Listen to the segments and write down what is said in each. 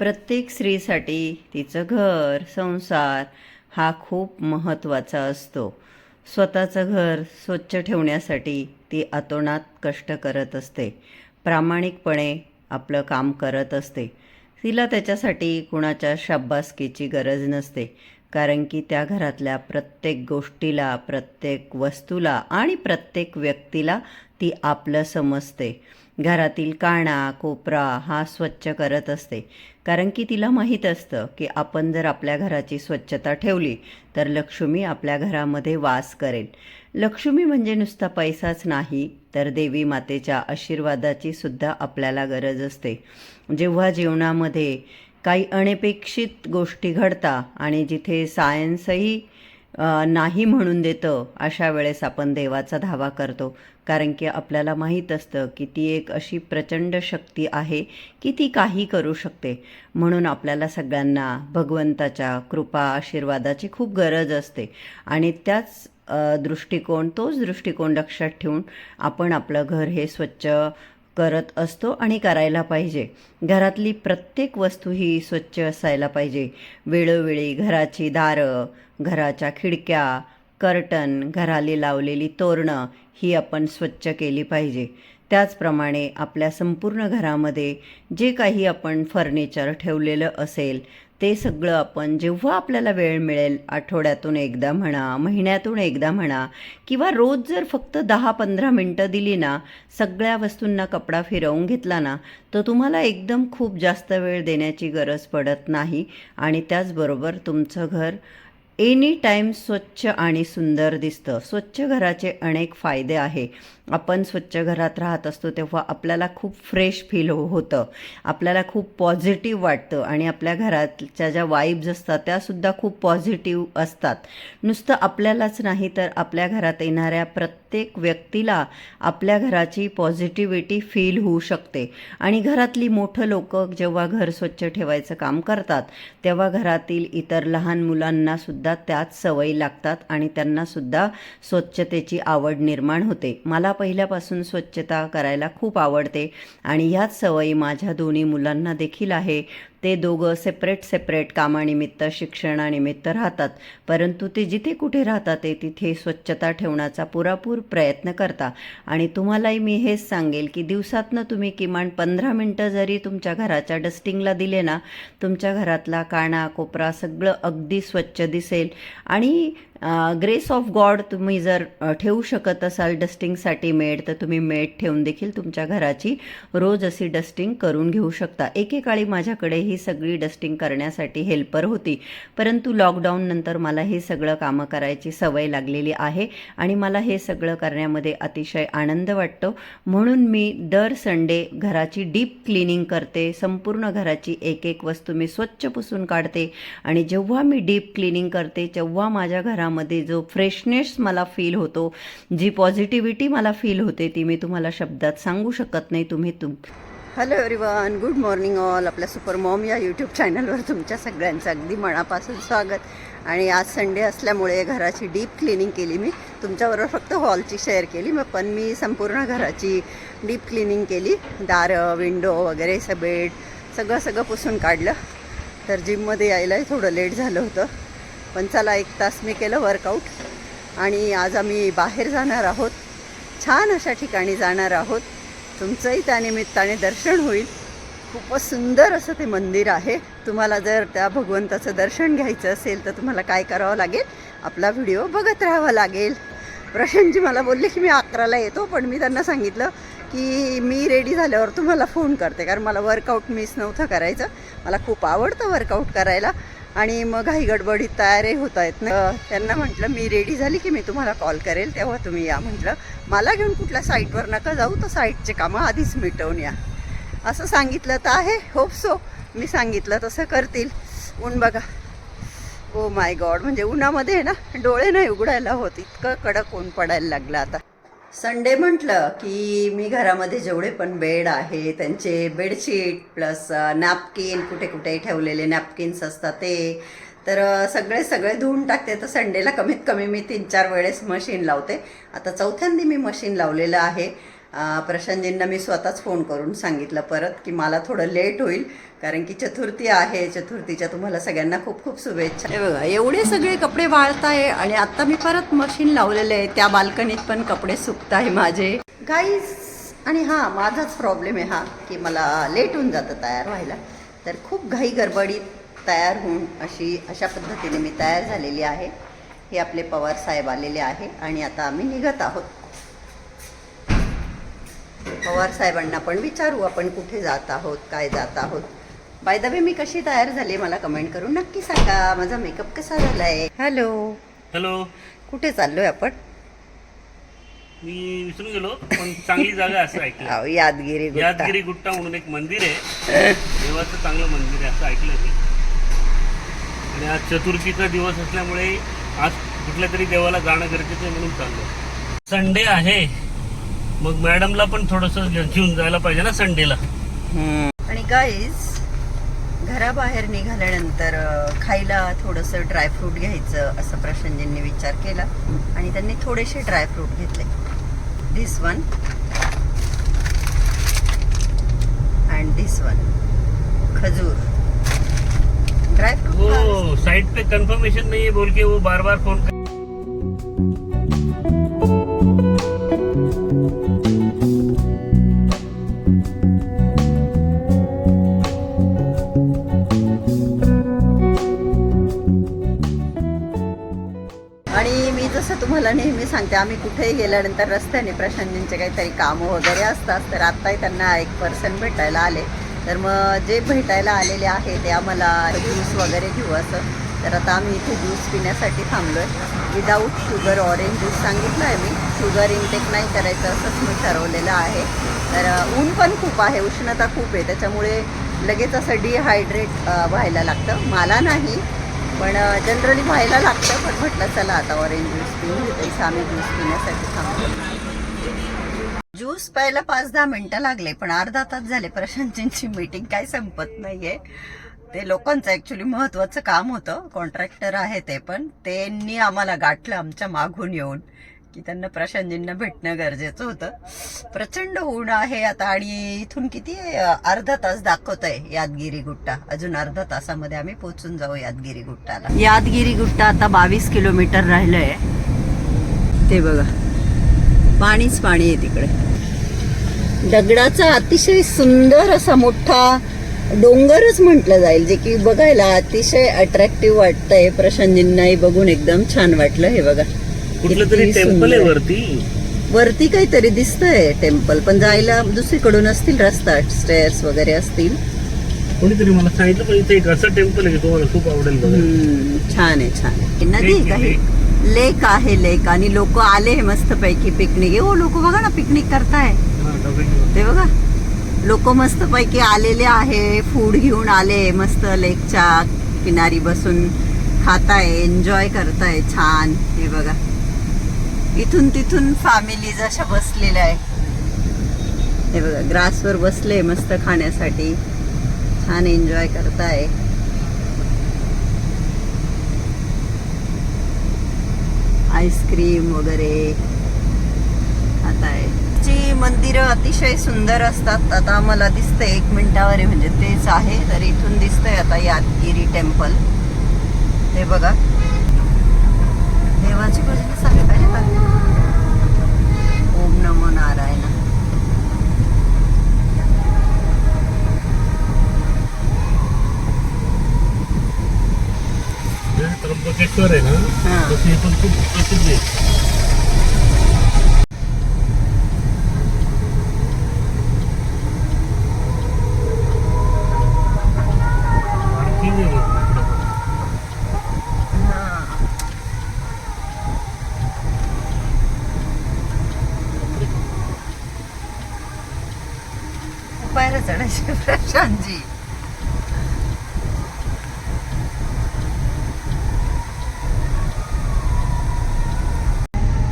प्रत्येक स्त्रीसाठी तिचं घर संसार हा खूप महत्त्वाचा असतो. स्वतःचं घर स्वच्छ ठेवण्यासाठी ती अतोनात कष्ट करत असते. प्रामाणिकपणे आपलं काम करत असते. तिला त्याच्यासाठी कुणाच्या शाब्बासकीची गरज नसते कारण की त्या घरातल्या प्रत्येक गोष्टीला प्रत्येक वस्तूला आणि प्रत्येक व्यक्तीला ती आपलं समजते. घरातील काणा कोपरा हा स्वच्छ करत असते. कारण की तिला माहीत असतं की आपण जर आपल्या घराची स्वच्छता ठेवली तर लक्ष्मी आपल्या घरामध्ये वास करेल. लक्ष्मी म्हणजे नुसता पैसाच नाही तर देवी मातेच्या आशीर्वादाची सुद्धा आपल्याला गरज असते. जेव्हा जीवनामध्ये काही अनपेक्षित गोष्टी घडता आणि जिथे सायन्सही नाही म्हणून देतं अशा वेळेस आपण देवाचा धावा करतो. कारण की आपल्याला माहीत असतं की ती एक अशी प्रचंड शक्ती आहे की ती काही करू शकते. म्हणून आपल्याला सगळ्यांना भगवंताच्या कृपा आशीर्वादाची खूप गरज असते. आणि त्याच दृष्टिकोन तोच दृष्टिकोन लक्षात ठेवून आपण आपलं घर हे स्वच्छ करत असतो आणि करायला पाहिजे. घरातली प्रत्येक वस्तू ही स्वच्छ असायला पाहिजे. वेळोवेळी घराची दारं घराच्या खिडक्या कर्टन घराली लावलेली तोरणं ही आपण स्वच्छ केली पाहिजे. त्याचप्रमाणे आपल्या संपूर्ण घरामध्ये जे काही आपण फर्निचर ठेवलेलं असेल ते सगळं आपण जेव्हा आपल्याला वेळ मिळेल आठवड्यातून एकदा म्हणा महिन्यातून एकदा म्हणा किंवा रोज जर फक्त दहा पंधरा मिनटं दिली ना सगळ्या वस्तूंना कपडा फिरवून घेतला ना तर तुम्हाला एकदम खूप जास्त वेळ देण्याची गरज पडत नाही. आणि त्याचबरोबर तुमचं घर एनी टाईम स्वच्छ आणि सुंदर दिसतं. स्वच्छ घराचे अनेक फायदे आहे. आपण स्वच्छ घरात राहत असतो तेव्हा आपल्याला खूप फ्रेश फील हो होतं. आपल्याला खूप पॉझिटिव्ह वाटतं आणि आपल्या घरातच्या ज्या वाईब्स असतात त्यासुद्धा खूप पॉझिटिव्ह असतात. नुसतं आपल्यालाच नाही तर आपल्या घरात येणाऱ्या प्रत्येक प्रत्येक व्यक्तीला आपल्या घराची पॉझिटिव्हिटी फील होऊ शकते. आणि घरातली मोठं लोक जेव्हा घर स्वच्छ ठेवायचं काम करतात तेव्हा घरातील इतर लहान मुलांनासुद्धा त्याच सवयी लागतात आणि त्यांनासुद्धा स्वच्छतेची आवड निर्माण होते. मला पहिल्यापासून स्वच्छता करायला खूप आवडते आणि ह्याच सवयी माझ्या दोन्ही मुलांना देखील आहे. ते दोघं सेपरेट सेपरेट कामानिमित्त शिक्षणानिमित्त राहतात. परंतु ते जिथे कुठे राहतात ते तिथे स्वच्छता ठेवण्याचा पुरापूर प्रयत्न करता आणि तुम्हालाही मी हेच सांगेल की दिवसातनं तुम्ही किमान पंधरा मिनटं जरी तुमच्या घराच्या डस्टिंगला दिले ना तुमच्या घरातला काणा कोपरा सगळं अगदी स्वच्छ दिसेल. आणि ग्रेस ऑफ गॉड तुम्ही जर ठेवू शकत असाल डस्टिंगसाठी मेड तर तुम्ही मेड ठेवून देखील तुमच्या घराची रोज अशी डस्टिंग करून घेऊ शकता. एकेकाळी माझ्याकडे ही सगळी डस्टिंग करण्यासाठी हेल्पर होती. परंतु लॉकडाऊननंतर मला हे सगळं कामं करायची सवय लागलेली आहे आणि मला हे सगळं करण्यामध्ये अतिशय आनंद वाटतो. म्हणून मी दर संडे घराची डीप क्लिनिंग करते. संपूर्ण घराची एक एक वस्तू मी स्वच्छ पुसून काढते. आणि जेव्हा मी डीप क्लिनिंग करते तेव्हा माझ्या घरा मनामध्ये जो फ्रेशनेस मला फील होतो जी पॉझिटिव्हिटी मला फील होते ती मी तुम्हाला शब्दात सांगू शकत नाही. तुम्ही तुम hello everyone good morning all आपल्या सुपर मॉम या यूट्यूब चॅनलवर तुमच्या सगळ्यांचं अगदी मनापासून स्वागत. आणि आज संडे असल्यामुळे घराची डीप क्लिनिंग केली मी. तुमच्याबरोबर फक्त हॉलची शेअर केली मग पण मी संपूर्ण घराची डीप क्लिनिंग केली. दारं विंडो वगैरे स बेड सगळं सगळं पुसून काढलं. तर जिममध्ये यायलाही थोडं लेट झालं होतं. पण चला एक तास मी केलं वर्कआउट आणि आज आम्ही बाहेर जाणार आहोत. छान अशा ठिकाणी जाणार आहोत. तुमचंही त्यानिमित्ताने दर्शन होईल. खूपच सुंदर असं ते मंदिर आहे. तुम्हाला जर त्या भगवंताचं दर्शन घ्यायचं असेल तर तुम्हाला काय करावं लागेल? आपला व्हिडिओ बघत राहावा लागेल. प्रशांतजी मला बोलले की मी अकराला येतो पण मी त्यांना सांगितलं की मी रेडी झाल्यावर तुम्हाला फोन करते. कारण मला वर्कआउट मिस नव्हतं करायचं. मला खूप आवडतं वर्कआउट करायला. आणि मग घाई गडबडीत तयारही होता येत नाही. त्यांना म्हटलं मी रेडी झाली की मी तुम्हाला कॉल करेल तेव्हा तुम्ही या. म्हटलं मला घेऊन कुठल्या साईटवर नका जाऊ तर साईटचे कामं आधीच मिटवून या. असं सांगितलं तर आहे होप सो मी सांगितलं तसं करतील. ऊन बघा. ओ माय गॉड म्हणजे उन्हामध्ये आहे ना डोळे नाही उघडायला होत. इतकं कडक ऊन पडायला लागलं आता. संडे म्हटलं की मी घरामध्ये जेवढे पण बेड आहे त्यांचे बेडशीट प्लस नॅपकिन कुठे कुठे ठेवलेले नॅपकिन्स असतात ते तर सगळे सगळे धुवून टाकते. तर संडेला कमीत कमी मी तीन चार वेळेस मशीन लावते. आता चौथ्यांदी मी मशीन लावलेलं आहे. प्रशांतजींना मी स्वतःच फोन करून सांगितलं परत की मला थोडं लेट होईल. कारण की चतुर्थी आहे चतुर्थीच्या तुम्हाला सगळ्यांना खूप खूप शुभेच्छा. हे बघा एवढे सगळे कपडे वाळत आहे आणि आता मी परत मशीन लावलेले आहे. त्या बाल्कनीत पण कपडे सुकत आहे माझे. गाईज आणि हां माझाच प्रॉब्लेम आहे हा की मला लेट होऊन जातं तयार व्हायला. तर खूप घाई गडबडीत तयार होऊन अशी अशा पद्धतीने मी तयार झालेली आहे. हे आपले पवार साहेब आलेले आहे आणि आता आम्ही निघत आहोत. पवार साहेबांना पण विचारू आपण कुठे जात आहोत काय जात आहोत. बाय द वे मी कशी तयार झाली मला कमेंट करून नक्की सांगा. माझा मेकअप कसा झालाय? हॅलो हॅलो कुठे चाललोय आपण? मी विसरून गेलो पण चांगली जागा असं ऐकलं. यादगिरी गुट्टा. यादगिरी गुट्टा म्हणून एक मंदिर आहे. देवाचं चांगलं मंदिर आहे असं ऐकलं मी. आणि आज चतुर्थीचा दिवस असल्यामुळे आज कुठल्या तरी देवाला जाणं गरजेचं आहे म्हणून चाललो संडे आहे. मग मॅडमला पण थोडंसं घेऊन जायला पाहिजे ना संडेला. आणि गाईज घराबाहेर निघाल्यानंतर खायला थोडंसं ड्रायफ्रूट घ्यायचं असं प्रशांतजींनी विचार केला आणि त्यांनी थोडेसे ड्रायफ्रूट घेतले. This one and this one खजूर. ड्रायफ्रूट वो साइट पे कंफर्मेशन नहीं है बोल के वो बार बार फोन तुम्हाला नेहमी सांगते आम्ही कुठेही गेल्यानंतर रस्त्याने प्रशांतींचे काहीतरी कामं वगैरे असतात तर आत्ताही त्यांना एक पर्सन भेटायला आले. तर मग जे भेटायला आलेले आहे ते आम्हाला ज्यूस वगैरे घेऊ असं. तर आता आम्ही इथे ज्यूस पिण्यासाठी थांबलो आहे विदाऊट शुगर ऑरेंज ज्यूस सांगितलं आहे मी. शुगर इंटेक नाही करायचं असंच मी ठरवलेलं आहे. तर ऊन पण खूप आहे उष्णता खूप आहे. त्याच्यामुळे लगेच असं डिहायड्रेट व्हायला लागतं. मला नाही पण जनरली व्हायला लागतं पण म्हटलं चला आता ऑरेंज ज्यूस पिऊन घेते. आम्ही ज्यूस पिण्यासाठी थांबतो ज्यूस प्यायला पाच दहा मिनिटं लागले पण अर्धा तास झाले प्रशांतजींची मीटिंग काय संपत नाहीये. ते लोकांचं ऍक्च्युली महत्वाचं काम होतं. कॉन्ट्रॅक्टर आहे ते पण. त्यांनी आम्हाला गाठलं आमच्या मागून येऊन. की त्यांना प्रशांतजींना भेटणं गरजेचं होतं. प्रचंड ऊन आहे आता आणि इथून किती अर्धा तास दाखवत आहे यादगिरी गुट्टा अजून अर्धा तासामध्ये आम्ही पोहोचून जाऊ यादगिरी गुट्टाला यादगिरी गुट्टा आता बावीस किलोमीटर राहिलंय. ते बघा. पाणीच पाणी आहे तिकडे. दगडाचा अतिशय सुंदर असा मोठा डोंगरच म्हटलं जाईल जे की बघायला अतिशय अट्रॅक्टिव्ह वाटतंय. प्रशांतजींनाही बघून एकदम छान वाटलं हे बघा. कुठलं तरी किती टेम्पल आहे सुंदर. वरती. वरती काहीतरी दिसतंय टेम्पल पण जायला दुसरीकडून असतील रस्ता स्टेअर्स वगैरे असतील. कोणीतरी मला सांगितलं पण इथे एक असं टेम्पल आहे की तुम्हाला खूप आवडेल हम्म, छान आहे छान आहे. नदी आहे, काही लेक आहे लेक आणि लोक आले मस्त पैकी पिकनिक हो लोक बघा ना पिकनिक करताय. हा, डबे- ते बघा. लोक मस्त पैकी आलेले आहे फूड घेऊन आले मस्त लेकच्या किनारी बसून खाताय एन्जॉय करताय छान. हे बघा. इथून तिथून फॅमिली अशा बसलेल्या आहे हे बघा ग्रासवर बसले मस्त खाण्यासाठी. छान एन्जॉय करताय. आईस्क्रीम वगैरे. खाताय ची मंदिरं अतिशय सुंदर असतात. आता आम्हाला दिसतंय एक मिनिटावर आहे म्हणजे तेच आहे तर इथून दिसतंय आता यादगिरी टेम्पल ते बघा. देवाची भजन सांगा पाहिजे का ओम नमो नारायण. त्र्यंबकेश्वर आहे ना? हा. हे पण खूप प्रसिद्ध आहे आणखी नाही बघ इकडं पण. पायऱ्या चढायचे प्रशांतजी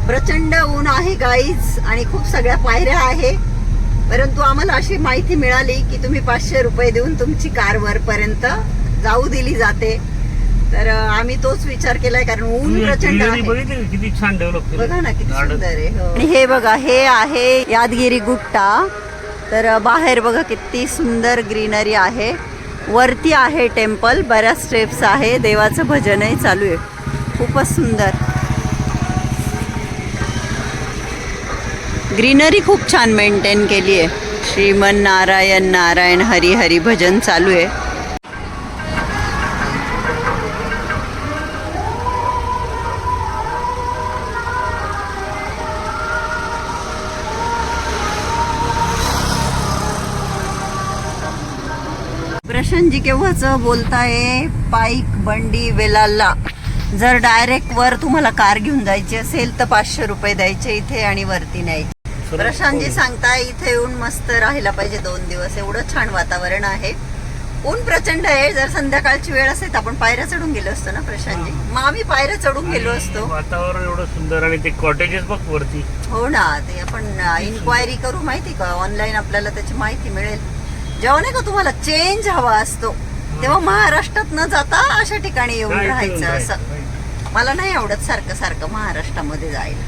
प्रचंड ऊन आहे गाईज आणि खूप सगळ्या पायऱ्या आहे. परंतु आम्हाला अशी माहिती मिळाली की तुम्ही पाचशे रुपये देऊन तुमची कार वरपर्यंत जाऊ दिली जाते. तर आम्ही तोच विचार केलाय कारण ऊन प्रचंड आहे. बघा ना किती. सुंदर आहे हो. आणि हे बघा हे आहे यादगिरी गुट्टा. तर बाहेर बघा किती सुंदर ग्रीनरी आहे. वरती आहे टेम्पल बऱ्याच स्टेप्स आहे. देवाचं भजनही चालू आहे. खूपच सुंदर. ग्रीनरी खूप छान मेंटेन केली आहे. श्रीमन नारायण नारायण हरी हरी भजन चालू आहे. प्रशांतजी केव्हाच बोलताय? पाईक बंडी वेलाला. जर डायरेक्ट वर तुम्हाला कार घेऊन जायची असेल तर पाचशे रुपये द्यायचे इथे आणि वरती न्यायचे. प्रशांतजी सांगताय इथे येऊन मस्त राहायला पाहिजे दोन दिवस. एवढं छान वातावरण आहे. ऊन प्रचंड आहे. जर संध्याकाळची वेळ असेल तर आपण पायऱ्या चढून गेलो असतो ना प्रशांतजी? मग आम्ही पायऱ्या चढून गेलो असतो. वातावरण एवढं सुंदर आणि ते कॉटेजेस बघ वरती. हो ना ते आपण इन्क्वायरी करू माहिती का? ऑनलाईन आपल्याला त्याची माहिती मिळेल. जेव्हा नाही का तुम्हाला चेंज हवा असतो. तेव्हा महाराष्ट्रात न जाता अशा ठिकाणी येऊन राहायचं असं. मला नाही आवडत सारखं सारखं महाराष्ट्रामध्ये जायला.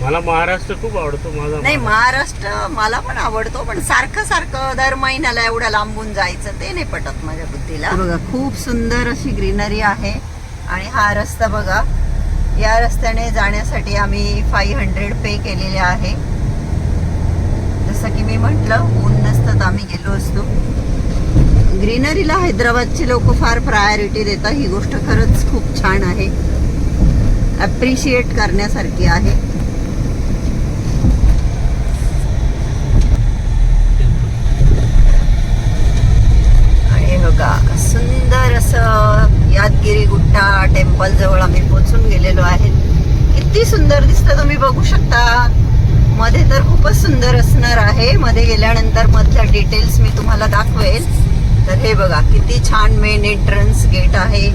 मला महाराष्ट्र खूप आवडतो माझा नाही महाराष्ट्र मला पण आवडतो पण सारखं सारखं दर महिन्याला एवढ्या लांबून जायचं ते नाही पटत माझ्या बुद्धीला. बघा खूप सुंदर अशी ग्रीनरी आहे. आणि हा रस्ता बघा या रस्त्याने जाण्यासाठी आम्ही फाईव्ह हंड्रेड पे केलेले आहे. जसं की मी म्हटलं ऊन असतात आम्ही गेलो असतो. ग्रीनरीला हैदराबादचे लोक फार प्रायोरिटी देतात. ही गोष्ट खरंच खूप छान आहे. अप्रिशिएट करण्यासारखी आहे. आणि बघा सुंदर असं यादगिरी गुट्टा टेम्पल जवळ आम्ही पोचून गेलेलो आहे. किती सुंदर दिसतं तुम्ही बघू शकता. मध्ये तर खूपच सुंदर असणार आहे. मध्ये गेल्यानंतर मधल्या डिटेल्स मी तुम्हाला दाखवेल. तर हे बघा किती छान मेन एंट्रन्स गेट आहे.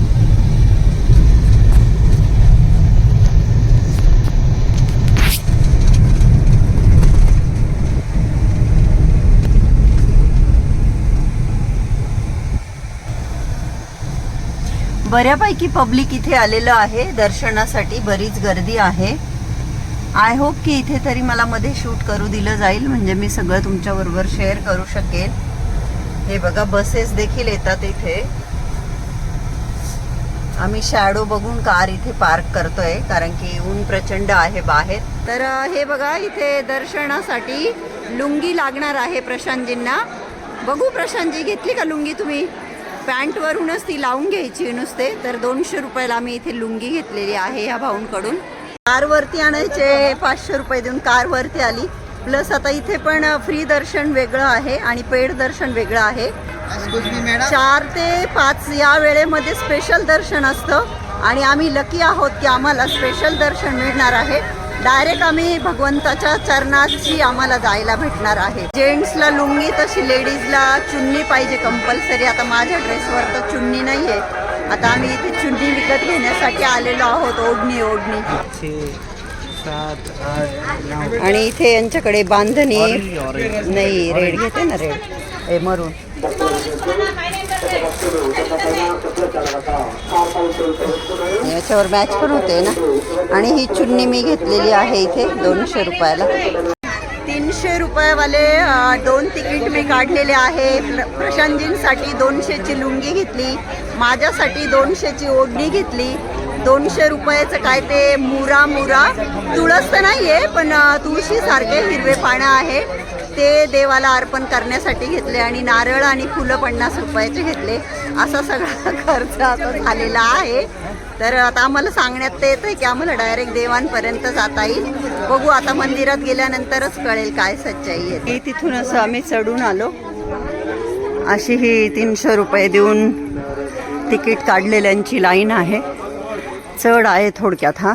बऱ्यापैकी पब्लिक इथे आलेलं आहे. दर्शनासाठी बरीच गर्दी आहे. आय होप की इथे तरी मला मध्ये शूट करू दिलं जाईल म्हणजे मी सगळं तुमच्याबरोबर शेअर करू शकेल. हे बघा बसेस देखील येतात इथे. आम्ही शॅडो बघून कार इथे पार्क करतोय कारण की ऊन प्रचंड आहे बाहेर. तर हे बघा इथे दर्शनासाठी लुंगी लागणार आहे प्रशांतजींना. बघू प्रशांतजी घेतली का लुंगी तुम्ही? पॅन्टवरूनच ती लावून घ्यायची नुसते. तर दोनशे रुपयाला आम्ही इथे लुंगी घेतलेली आहे ह्या भाऊंकडून. कारवरती आणायचे पाचशे रुपये देऊन कारवरती आली. प्लस आता इथे पण फ्री दर्शन वेगळं आहे आणि पेड दर्शन वेगळं आहे. चार ते पाच या वेळेमध्ये स्पेशल दर्शन असतं. आणि आम्ही लकी आहोत की आम्हाला स्पेशल दर्शन मिळणार आहे. डायरेक्ट आम्ही भगवंताच्या चरणाची आम्हाला जायला भेटणार आहे. जेंट्सला लुंगी तशी लेडीजला चुन्नी पाहिजे कंपल्सरी आता माझ्या ड्रेसवर तर चुन्नी नाही आहे आता आम्ही इथे चुन्नी विकत घेण्यासाठी आलेलो आहोत ओढणी ओढणी. सात आठ आणि इथे यांच्याकडे बांधणी नाही रेड घेते ना रेड? हे मरून. याच्यावर मॅच पण होते ना? आणि ही चुन्नी मी घेतलेली आहे इथे दोनशे रुपयाला. दोनशे रुपयावाले दोन तिकीट मी काढलेले आहे. प्र- प्रशांतजींसाठी दोनशेची लुंगी घेतली. माझ्यासाठी दोनशेची ओढणी घेतली. दोनशे रुपयाचं काय ते मुरा मुरा. तुळस तर नाही आहे पण तुळशीसारखे हिरवे पानं आहे. ते देवाला अर्पण करण्यासाठी घेतले आणि नारळ आणि फुलं पन्नास रुपयाचे घेतले. असा सगळा खर्च आता झालेला आहे. तर आता आम्हाला सांगण्यात ते आहे की आम्हाला डायरेक्ट देवांपर्यंत जाता येईल. बघू आता मंदिरात गेल्यानंतरच कळेल काय सच्चाई आहे तिथून असं आम्ही चढून आलो. अशी ही तीनशे रुपये देऊन तिकीट काढलेल्यांची लाईन आहे. चढ आहे थोडक्यात हा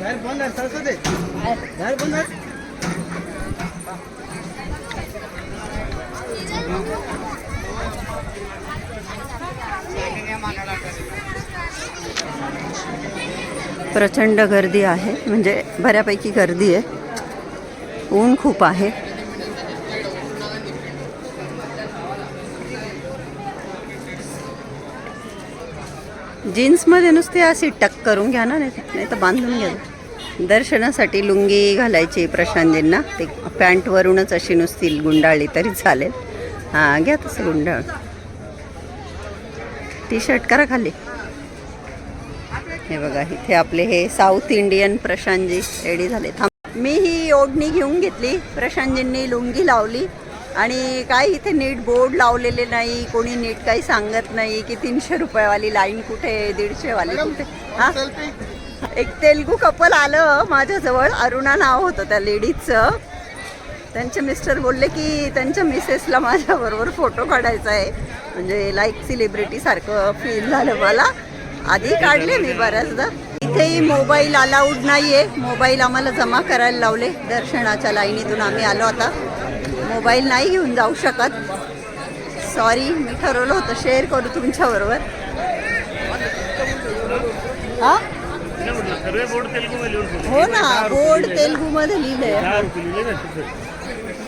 बाहेर बंद आहे सरस्वती बाहेर बंद आहे प्रचंड गर्दी आहे. म्हणजे बऱ्यापैकी गर्दी आहे. ऊन खूप आहे. जीन्समध्ये नुसते अशी टक करून घ्या ना नाही तर बांधून घ्या. दर्शनासाठी लुंगी घालायची प्रशांतजींना. ते पॅन्टवरूनच अशी नुसती गुंडाळली तरी चालेल. हां घ्या तसं गुंडाळ. टी शर्ट करा खाली. हे बघा इथे आपले हे साऊथ इंडियन प्रशांतजी रेडी झाले. थांब. मी ही ओढणी घेऊन घेतली. प्रशांतजींनी लुंगी लावली. आणि काही इथे नीट बोर्ड लावलेले नाही कोणी नीट काही सांगत नाही की तीनशे रुपयावाली लाईन कुठे दीडशेवाली कुठे हा? एक तेलगू कपल आलं. माझ्याजवळ अरुणा नाव होतं त्या लेडीजचं. त्यांचे मिस्टर बोलले की त्यांच्या मिसेसला माझ्याबरोबर फोटो काढायचा आहे. म्हणजे लाईक सेलिब्रिटी सारखं फील झालं मला. आधी काढले मी बऱ्याचदा. इथेही मोबाईल अलाउड नाही आहे मोबाईल आम्हाला जमा करायला लावले. दर्शनाच्या लाईनीतून आम्ही आलो आता. मोबाईल नाही घेऊन जाऊ शकत. सॉरी मी ठरवलं होतं शेअर करू तुमच्याबरोबर. हा. हो ना बोर्ड. तेलगूमध्ये लिहिलंय.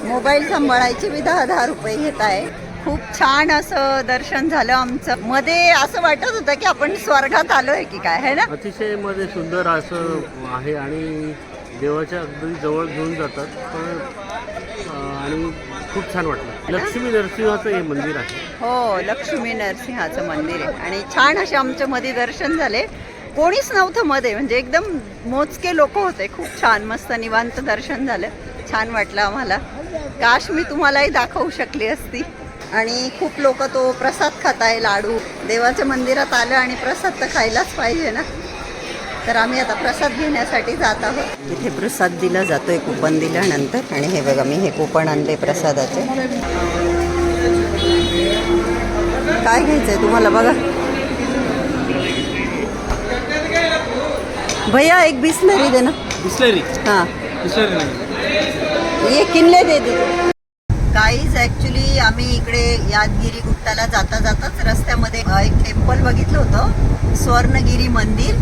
मोबाईल सांभाळायचे मी दहा दहा रुपये घेत आहे. खूप छान असं दर्शन झालं आमचं. मध्ये असं वाटत होतं की आपण स्वर्गात आलोय की काय है ना? अतिशयमध्ये सुंदर असं आहे आणि देवाच्या अगदी जवळ घेऊन जातात. आणि खूप छान वाटलं. लक्ष्मी नरसिंहाचं हे मंदिर आहे. हो लक्ष्मी नरसिंहाचं मंदिर आहे. आणि छान असे आमच्या मध्ये दर्शन झाले. कोणीच नव्हतं मध्ये म्हणजे एकदम मोजके लोक होते. खूप छान मस्त निवांत दर्शन झालं. छान वाटलं आम्हाला. काश मी तुम्हालाही दाखवू शकली असती. आणि खूप लोक तो प्रसाद खात आहे लाडू. देवाच्या मंदिरात आलं आणि प्रसाद तर खायलाच पाहिजे ना? तर आम्ही आता प्रसाद घेण्यासाठी जात आहोत. इथे प्रसाद दिला जातोय कुपन दिल्यानंतर. आणि हे बघा मी हे कुपन आणले प्रसादाचे. काय घ्यायचंय तुम्हाला बघा? भैया एक बिस्लरी दे ना. बिस्लरी? हां. बिस्लरी नाही. ये किनले दे दे. की आम्ही इकडे यादगिरी गुट्टाला जाता जाताच रस्त्यामध्ये एक टेम्पल बघितलं होतं स्वर्णगिरी मंदिर.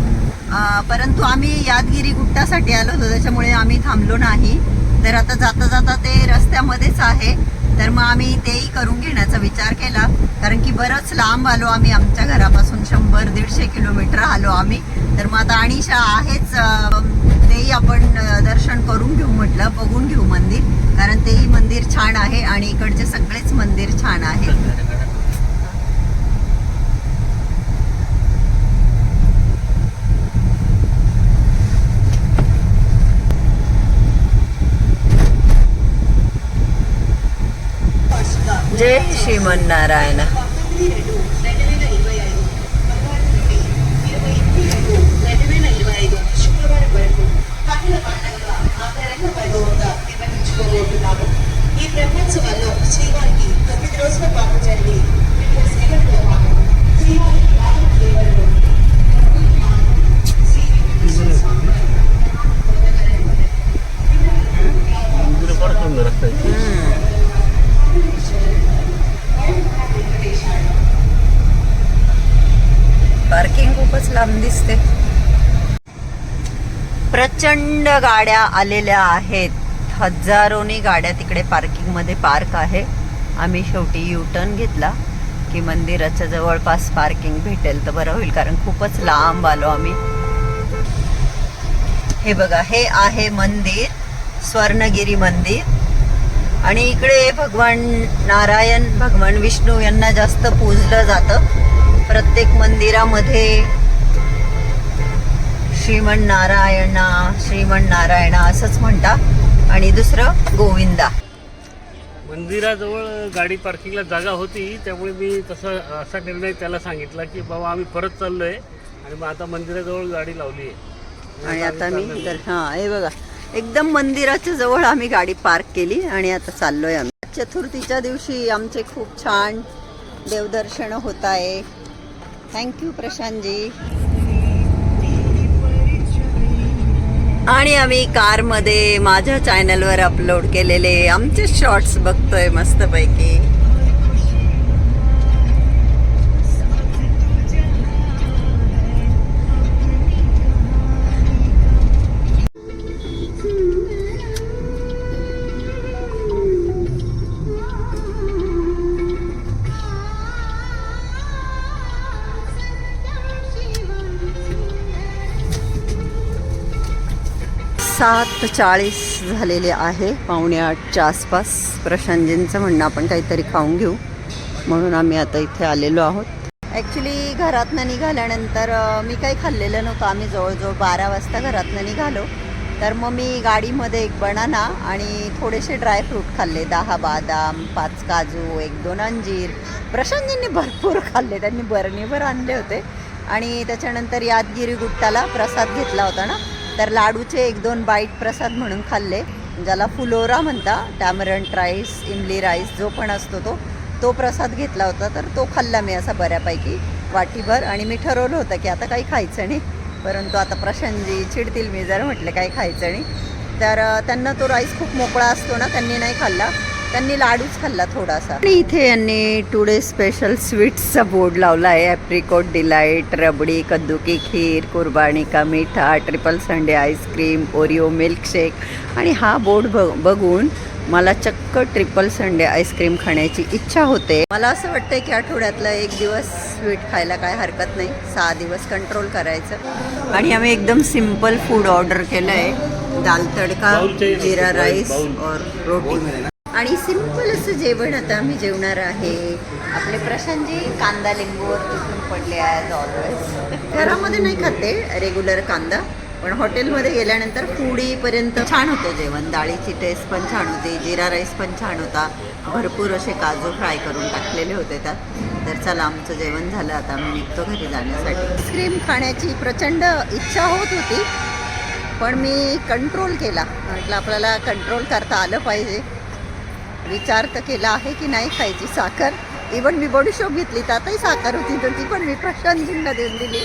परंतु आम्ही यादगिरी गुट्टासाठी आलो होतो त्याच्यामुळे आम्ही थांबलो नाही. तर आता जाता जाता ते रस्त्यामध्येच आहे. तर मग आम्ही तेही करून घेण्याचा विचार केला. कारण की बरंच लांब आलो आम्ही आमच्या घरापासून शंभर दीडशे किलोमीटर आलो आम्ही. तर मग आता अनिशा आहेच तेही आपण दर्शन करून घेऊ म्हटलं बघून घेऊ मंदिर. कारण तेही मंदिर छान आहे आणि इकडचे सगळेच मंदिर छान आहे. जय श्रीमन्नारायण ఈ బ్రహ్మోత్సవాల్లో శ్రీవారికి తొమ్మిది రోజుల పాటు జరిగి వివిధ సేవలతో పాటు శ్రీవారికి వాహన సేవలను मंदिर फार सुंदर असतं पार्किंग खूपच लांब दिसते प्रचंड गाड्या आलेल्या आहेत हजारोनी गाड्या तिकडे पार्किंगमध्ये पार्क आहे. आम्ही शेवटी यू टर्न घेतला की मंदिराच्या जवळपास पार्किंग भेटेल तर बरं होईल कारण खूपच लांब आलो आम्ही. हे बघा हे आहे मंदिर स्वर्णगिरी मंदिर. आणि इकडे भगवान नारायण भगवान विष्णू यांना जास्त पूजलं जातं. प्रत्येक मंदिरामध्ये श्रीमन नारायणा श्रीमण नारायणा असंच म्हणतात. आणि दुसरं गोविंदा. मंदिराजवळ गाडी पार्किंगला जागा होती त्यामुळे मी तसा असा निर्णय त्याला सांगितला की बाबा आम्ही परत चाललोय आणि मग आता मंदिराजवळ गाडी लावली आहे आणि आता मी तर हां हे बघा. एकदम मंदिराच्या जवळ आम्ही गाडी पार्क केली आणि आता चाललोय आम्ही. चतुर्थीच्या दिवशी आमचे खूप छान देवदर्शन होत आहे. थँक्यू प्रशांतजी. आणि आम्ही कारमध्ये माझ्या चॅनलवर अपलोड केलेले आमचे शॉर्ट्स बघतोय मस्तपैकी. सात चाळीस झालेले आहे. पावणे आठच्या आसपास प्रशांतजींचं म्हणणं आपण काहीतरी खाऊन घेऊ. म्हणून आम्ही आता इथे आलेलो आहोत. ॲक्च्युली घरातनं निघाल्यानंतर मी काही खाल्लेलं नव्हतं. आम्ही जवळजवळ बारा वाजता घरातनं निघालो. तर मग मी गाडीमध्ये एक बनाना आणि थोडेसे ड्रायफ्रूट खाल्ले. दहा बादाम पाच काजू एक दोन अंजीर. प्रशांतजींनी भरपूर खाल्ले. त्यांनी बरणीभर आणले होते. आणि त्याच्यानंतर यादगिरी गुट्टाला प्रसाद घेतला होता ना? तर लाडूचे एक दोन बाईट प्रसाद म्हणून खाल्ले ज्याला फुलोरा म्हणता टॅमरंट राईस इमली राईस जो पण असतो तो तो प्रसाद घेतला होता तर तो खाल्ला मी असा बऱ्यापैकी. वाटीभर आणि मी ठरवलं होतं की आता काही खायचं नाही परंतु आता प्रशांतजी चिडतील मी जर म्हटले काही खायचं नाही. तर त्यांना तो राईस खूप मोकळा असतो ना त्यांनी नाही खाल्ला. त्यांनी लाडूच खाल्ला थोडासा. आणि इथे यांनी टुडे स्पेशल स्वीट्सचा बोर्ड लावला आहे ॲप्रिकोट डिलाईट रबडी कद्दुकी खीर कुर्बाणी का मिठा triple sundae ice cream Oreo milkshake आणि हा बोर्ड ब बघून मला चक्क ट्रिपल संडे आईस्क्रीम खाण्याची इच्छा होते. मला असं वाटतंय की आठवड्यातला एक दिवस स्वीट खायला काय हरकत नाही. सहा दिवस कंट्रोल करायचं. आणि आम्ही एकदम सिंपल फूड ऑर्डर केलं आहे दाल तडका जिरा राईस. और रोटी. आणि सिंपल असं जेवण आता आम्ही जेवणार आहे. आपले प्रशांतजी कांदा लिंबूवर तुटून पडले आहेत ऑलवेज घरामध्ये नाही खाते रेग्युलर कांदा. पण हॉटेलमध्ये गेल्यानंतर पुडीपर्यंत छान होतं जेवण. डाळीची टेस्ट पण छान होती जिरा राईस पण छान होता. भरपूर असे काजू फ्राय करून टाकलेले होते त्यात. तर चला आमचं जेवण झालं. आता आम्ही निघतो घरी जाण्यासाठी. आईस्क्रीम खाण्याची प्रचंड इच्छा होत होती पण मी कंट्रोल केला. म्हटलं आपल्याला कंट्रोल करता आलं पाहिजे. विचार तर केला आहे की नाही खायची साखर. इवन मी बडीशोप घेतली तर आताही साखर होती तर ती पण मी प्रशांतजींना देऊन दिली.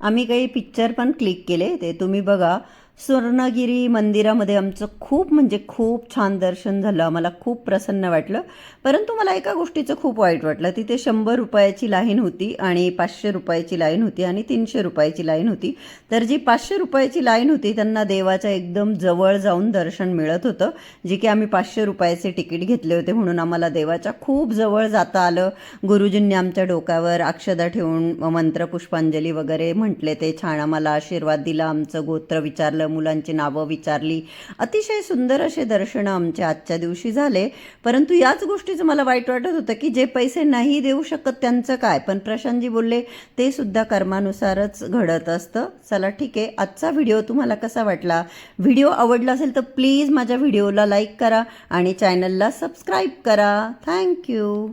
आम्ही काही पिक्चर पण क्लिक केले ते तुम्ही बघा. स्वर्णगिरी मंदिरामध्ये आमचं खूप म्हणजे खूप छान दर्शन झालं. आम्हाला खूप प्रसन्न वाटलं. परंतु मला एका गोष्टीचं खूप वाईट वाटलं. तिथे शंभर रुपयाची लाईन होती आणि पाचशे रुपयाची लाईन होती आणि तीनशे रुपयाची लाईन होती. तर जी पाचशे रुपयाची लाईन होती त्यांना देवाच्या एकदम जवळ जाऊन दर्शन मिळत होतं. जे की आम्ही पाचशे रुपयाचे तिकीट घेतले होते म्हणून आम्हाला देवाच्या खूप जवळ जाता आलं. गुरुजींनी आमच्या डोक्यावर अक्षदा ठेवून मंत्र पुष्पांजली वगैरे म्हटले. ते छान आम्हाला आशीर्वाद दिला. आमचं गोत्र विचारलं मुलांची नावं विचारली. अतिशय सुंदर असे दर्शनं आमच्या आजच्या दिवशी झाले. परंतु याच गोष्टीचं मला वाईट वाटत होतं की जे पैसे नाही देऊ शकत त्यांचं काय? पण प्रशांतजी बोलले ते सुद्धा कर्मानुसारच घडत असतं. चला ठीक आहे. आजचा व्हिडिओ तुम्हाला कसा वाटला? व्हिडिओ आवडला असेल तर प्लीज माझ्या व्हिडिओला लाईक करा आणि चॅनलला सबस्क्राईब करा. थँक्यू.